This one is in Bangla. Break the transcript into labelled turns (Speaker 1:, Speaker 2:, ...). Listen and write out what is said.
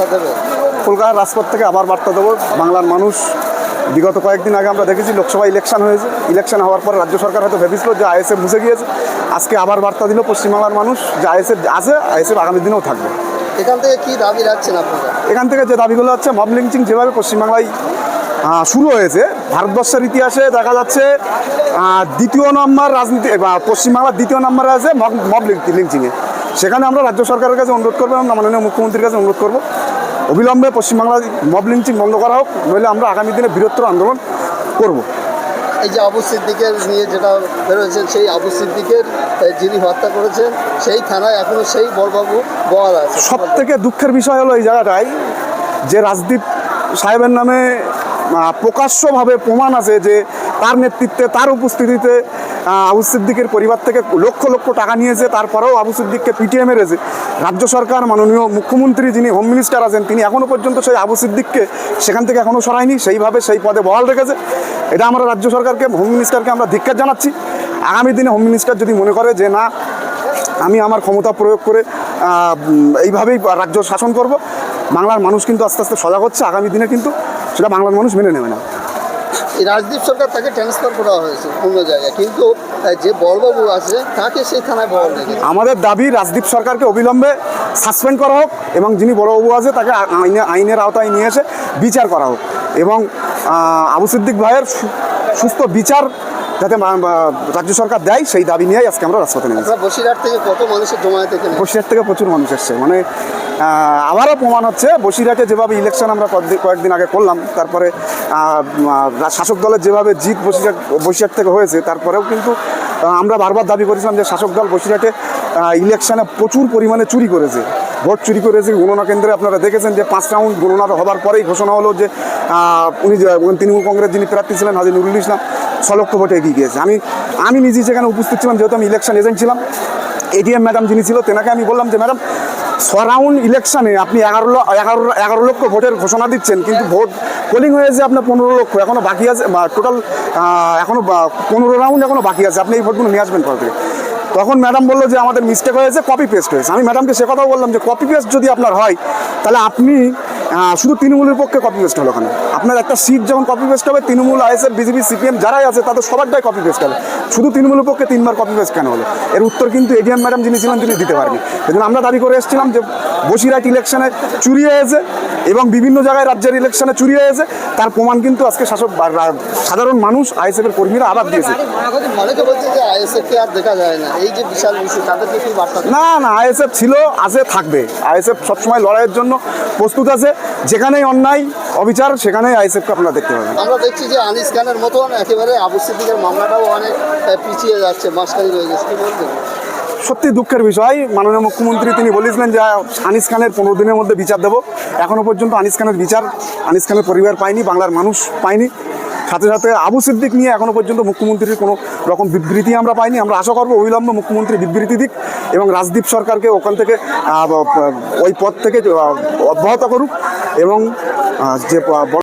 Speaker 1: বার্তা দেবে।
Speaker 2: কলকাতার রাজপথ থেকে আবার বার্তা দেবো। বাংলার মানুষ বিগত কয়েকদিন আগে আমরা দেখেছি লোকসভা ইলেকশন হয়েছে। ইলেকশন হওয়ার পর রাজ্য সরকার হয়তো ভেবেছিল যে আইএসএফ মুছে গিয়েছে। আজকে আবার বার্তা দিল পশ্চিমবাংলার মানুষ যে আইএসএফ আছে আইএসএফ আগামী দিনেও থাকবে।
Speaker 1: এখান থেকে কি দাবি রাখছেন আপনারা?
Speaker 2: এখান থেকে যে দাবিগুলো হচ্ছে মব লিঞ্চিং যেভাবে পশ্চিমবাংলায় শুরু হয়েছে ভারতবর্ষের ইতিহাসে দেখা যাচ্ছে দ্বিতীয় নম্বর রাজনীতি বা পশ্চিমবাংলার দ্বিতীয় নম্বরে আছে মব- মব লিঞ্চিংয়ে সেখানে আমরা রাজ্য সরকারের কাছে অনুরোধ করব এবং মাননীয় মুখ্যমন্ত্রীর কাছে অনুরোধ করব। অবিলম্বে পশ্চিমবাংলায় মব লিঞ্চিং বন্ধ করা হোক নইলে আমরা আগামী দিনে বৃহত্তর আন্দোলন করব।
Speaker 1: এই যে আবু সিদ্দিকের নিয়ে যেটা বেরোয়েছেন সেই আবু সিদ্দিকের যিনি হত্যা করেছেন সেই থানায় এখনও সেই বড়বাবু বহাল আছে।
Speaker 2: সব থেকে দুঃখের বিষয় হলো এই জায়গাটায় যে রাজদীপ সাহেবের নামে প্রকাশ্যভাবে প্রমাণ আছে যে তার নেতৃত্বে তার উপস্থিতিতে আবু সিদ্দিকের পরিবার থেকে লক্ষ লক্ষ টাকা নিয়েছে, তারপরেও আবু সিদ্দিককে পিটিয়ে মেরেছে। রাজ্য সরকার, মাননীয় মুখ্যমন্ত্রী যিনি হোম মিনিস্টার আছেন, তিনি এখনও পর্যন্ত সেই আবু সিদ্দিককে সেখান থেকে এখনও সরায়নি, সেইভাবে সেই পদে বহাল রেখেছে। এটা আমরা রাজ্য সরকারকে হোম মিনিস্টারকে আমরা ধিক্কার জানাচ্ছি। আগামী দিনে হোম মিনিস্টার যদি মনে করে যে, না, আমি আমার ক্ষমতা প্রয়োগ করে এইভাবেই রাজ্য শাসন করব, বাংলার মানুষ কিন্তু আস্তে আস্তে সজাগ হচ্ছে। আগামী দিনে কিন্তু সেটা বাংলার মানুষ মেনে নেবে না।
Speaker 1: রাজদীপ সরকার তাকে ট্রান্সফার করা হয়েছে অন্য জায়গায়। কিন্তু যে বড়বাবু আছে, তাকে সেই থানায় রেখেছে
Speaker 2: আমাদের দাবি রাজদীপ সরকারকে অবিলম্বে সাসপেন্ড করা হোক এবং যিনি বড়বাবু আছে, তাকে আইনে আইনের আওতায় নিয়ে এসে বিচার করা হোক। এবং আবু সিদ্দিক ভাইয়ের সুস্থ বিচার যাতে রাজ্য সরকার দেয় সেই দাবি নিয়েই আজকে আমরা রাজপথে নেমেছি।
Speaker 1: বসিরহাট থেকে কত মানুষের জমায়েত এখানে?
Speaker 2: বসিরহাট থেকে প্রচুর মানুষ এসছে। মানে আবারও প্রমাণ হচ্ছে বসিরহাটে যেভাবে ইলেকশন আমরা কয়েকদিন- আগে করলাম তারপরে শাসক দলের যেভাবে জিত বসিরহাট বসিরহাট থেকে হয়েছে তারপরেও কিন্তু আমরা বারবার দাবি করেছিলাম যে শাসক দল বসিরহাটে ইলেকশনে প্রচুর পরিমাণে চুরি করেছে। ভোট চুরি করেছে গণনা কেন্দ্রে আপনারা দেখেছেন যে পাঁচ রাউন্ড গণনা হবার পরেই ঘোষণা হলো যে উনি তৃণমূল কংগ্রেস যিনি প্রার্থী ছিলেন হাজি নুরুল ইসলাম ছ লক্ষ ভোটে এগিয়ে গিয়েছে। আমি আমি নিজেই সেখানে উপস্থিত ছিলাম, যেহেতু আমি ইলেকশন এজেন্ট ছিলাম এডিএম ম্যাডাম যিনি ছিল, তেনাকে আমি বললাম যে ম্যাডাম সরাউন্ড রাউন্ড ইলেকশনে আপনি এগারো এগারো এগারো লক্ষ ভোটের ঘোষণা দিচ্ছেন, কিন্তু ভোট পোলিং হয়েছে আপনার পনেরো লক্ষ এখনও বাকি আছে, বা টোটাল এখনও পনেরো রাউন্ড এখনও বাকি আছে, আপনি এই ভোটগুলো নিয়ে আসবেন থেকে। তখন ম্যাডাম বলল যে, আমাদের মিস্টেক হয়েছে কপি পেস্ট হয়েছে। আমি ম্যাডামকে সে কথাও বললাম যে কপি পেস্ট যদি আপনার হয়, তাহলে আপনি শুধু তৃণমূলের পক্ষে কপি পেস্ট হলো ওখানে আপনার একটা সিট যখন কপি পেস্ট হবে তৃণমূল আইএসএফ বিজেপি সিপিএম যারাই আছে তাদের সবারটাই কপি পেস্ট হবে। শুধু তৃণমূলের পক্ষে তিনবার কপি পেস্ট কেন হলো? এর উত্তর কিন্তু এডিএম ম্যাডাম যিনি ছিলেন তিনি দিতে পারেনি সেজন্য আমরা দাবি করে এসেছিলাম যে বসিরহাট ইলেকশনে চুরি হয়েছে এবং বিভিন্ন জায়গায় রাজ্যের ইলেকশনে চুরি হয়েছে তার প্রমাণ কিন্তু আজকে শাসক সাধারণ মানুষ কর্মীরা আবার দিয়েছে।
Speaker 1: আইএসএফ কে আর দেখা যায় না। এই যে বিশাল ইস্যু তাদেরকে কি বার্তা দেবেন?
Speaker 2: না না আইএসএফ ছিল আছে থাকবে। আইএসএফ সবসময় লড়াইয়ের জন্য প্রস্তুত আছে। যেখানেই অন্যায় অবিচার সেখানেই আইএসএফকে আপনারা দেখতে পাবেন।
Speaker 1: আমরা দেখছি যে আনিস খানের মতন একেবারে আবু সিদ্দিকের মামলাটাও অনেক পিছিয়ে যাচ্ছে মাসখানি রয়ে গেছে।
Speaker 2: সত্যি দুঃখের বিষয়। মাননীয় মুখ্যমন্ত্রী তিনি বলেছিলেন যে আনিস খানের পনেরো দিনের মধ্যে বিচার দেবো। এখনও পর্যন্ত আনিস খানের বিচার আনিস খানের পরিবার পায়নি বাংলার মানুষ পায়নি। সাথে সাথে আবু সিদ্দিক নিয়ে এখনও পর্যন্ত মুখ্যমন্ত্রীর কোনো রকম বিবৃতি আমরা পাইনি। আমরা আশা করব অবিলম্বে মুখ্যমন্ত্রী বিবৃতি দিক এবং রাজদীপ সরকারকে ওখান থেকে ওই পদ থেকে অব্যাহত করুক এবং যে